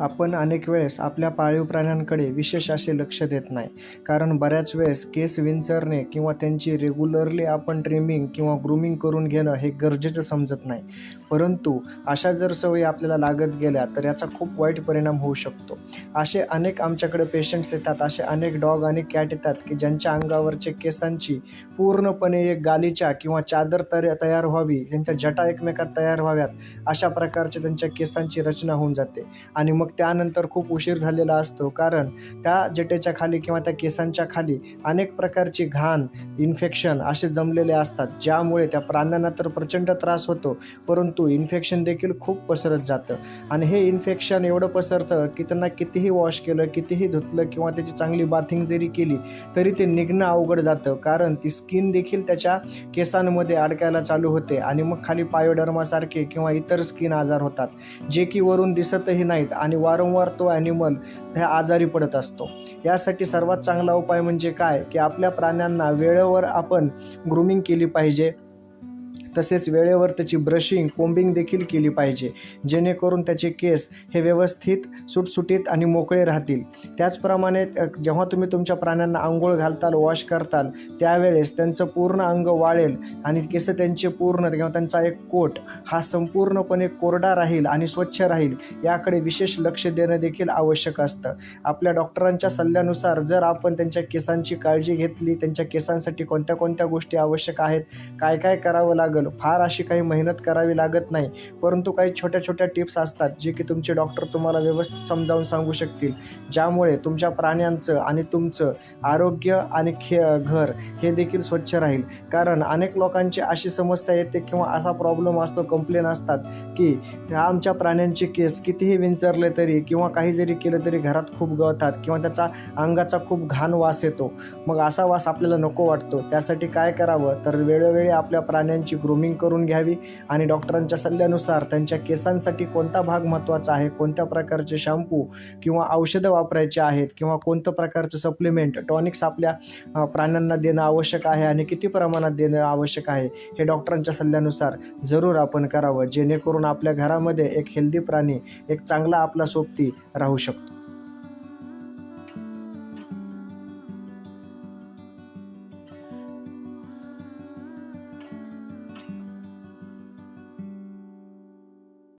आपण अनेक वेळेस आपल्या पाळीव प्राण्यांकडे विशेष असे लक्ष देत नाही. कारण बऱ्याच वेळेस केस विंचरणे किंवा त्यांची रेग्युलरली आपण ट्रिमिंग किंवा ग्रूमिंग करून घेणं हे गरजेचं समजत नाही. परंतु अशा जर सवयी आपल्याला लागत गेल्या तर याचा खूप वाईट परिणाम होऊ शकतो. असे अनेक आमच्याकडे पेशंट्स येतात असे अनेक डॉग आणि कॅट येतात की ज्यांच्या अंगावरचे केसांची पूर्णपणे एक गालीच्या किंवा चादर तर तयार व्हावी त्यांच्या जटा एकमेकात तयार व्हाव्यात अशा प्रकारचे त्यांच्या केसांची रचना होऊन जाते. आणि आणि मग त्यानंतर खूप उशीर झालेला असतो. कारण त्या जटेच्या खाली किंवा त्या केसांच्या खाली अनेक प्रकारची घाण इन्फेक्शन असे जमलेले असतात. ज्यामुळे त्या प्राण्यांना तर प्रचंड त्रास होतो परंतु इन्फेक्शन देखील खूप पसरत जातं. आणि हे इन्फेक्शन एवढं पसरतं की त्यांना कितीही वॉश केलं कितीही धुतलं किंवा त्याची चांगली बाथिंग जरी केली तरी ते निघणं अवघड जातं. कारण ती स्किन देखील त्याच्या केसांमध्ये अडकायला चालू होते आणि मग खाली पायोडर्मासारखे किंवा इतर स्किन आजार होतात जे की वरून दिसतही नाहीत. आणि वारंवार तो ॲनिमल ह्या आजारी पडत असतो. यासाठी सर्वात चांगला उपाय म्हणजे काय? की आपल्या प्राण्यांना वेळेवर आपण ग्रूमिंग केली पाहिजे. तसेच वेळेवर त्याची ब्रशिंग कोंबिंग देखील केली पाहिजे. जेणेकरून त्याचे केस हे व्यवस्थित सुटसुटीत आणि मोकळे राहतील. त्याचप्रमाणे जेव्हा तुम्ही तुमच्या प्राण्यांना आंघोळ घालताल वॉश करताल त्यावेळेस त्यांचं पूर्ण अंग वाळेल आणि केस त्यांचे पूर्ण किंवा त्यांचा एक कोट हा संपूर्णपणे कोरडा राहील आणि स्वच्छ राहील याकडे विशेष लक्ष देणं देखील आवश्यक असतं. आपल्या डॉक्टरांच्या सल्ल्यानुसार जर आपण त्यांच्या केसांची काळजी घेतली त्यांच्या केसांसाठी कोणत्या कोणत्या गोष्टी आवश्यक आहेत काय काय करावं लागेल फार अशी काही मेहनत करावी लागत नाही. परंतु काही छोट्या छोट्या टिप्स असतात जे की तुमचे डॉक्टर तुम्हाला व्यवस्थित समजावून सांगू शकतील. ज्यामुळे तुमच्या प्राण्यांचं आणि तुमचं आरोग्य आणि खे घर हे देखील स्वच्छ राहील. कारण अनेक लोकांची अशी समस्या येते किंवा असा प्रॉब्लेम असतो कंप्लेन असतात की आमच्या प्राण्यांचे केस कितीही विंचरले तरी किंवा काही जरी केलं तरी घरात खूप गळतात किंवा त्याचा अंगाचा खूप घाण वास येतो. मग असा वास आपल्याला नको वाटतो. त्यासाठी काय करावं? तर वेळोवेळी आपल्या प्राण्यांची ग्रूमिंग करून घ्यावी आणि डॉक्टरांच्या सल्ल्यानुसार त्यांच्या केसांसाठी कोणता भाग महत्त्वाचा आहे कोणत्या प्रकारचे शॅम्पू किंवा औषधं वापरायचे आहेत किंवा कोणतं प्रकारचं सप्लिमेंट टॉनिक्स आपल्या प्राण्यांना देणं आवश्यक आहे आणि किती प्रमाणात देणं आवश्यक आहे हे डॉक्टरांच्या सल्ल्यानुसार जरूर आपण करावं जेणेकरून आपल्या घरामध्ये एक हेल्दी प्राणी एक चांगला आपला सोबती राहू शकतो.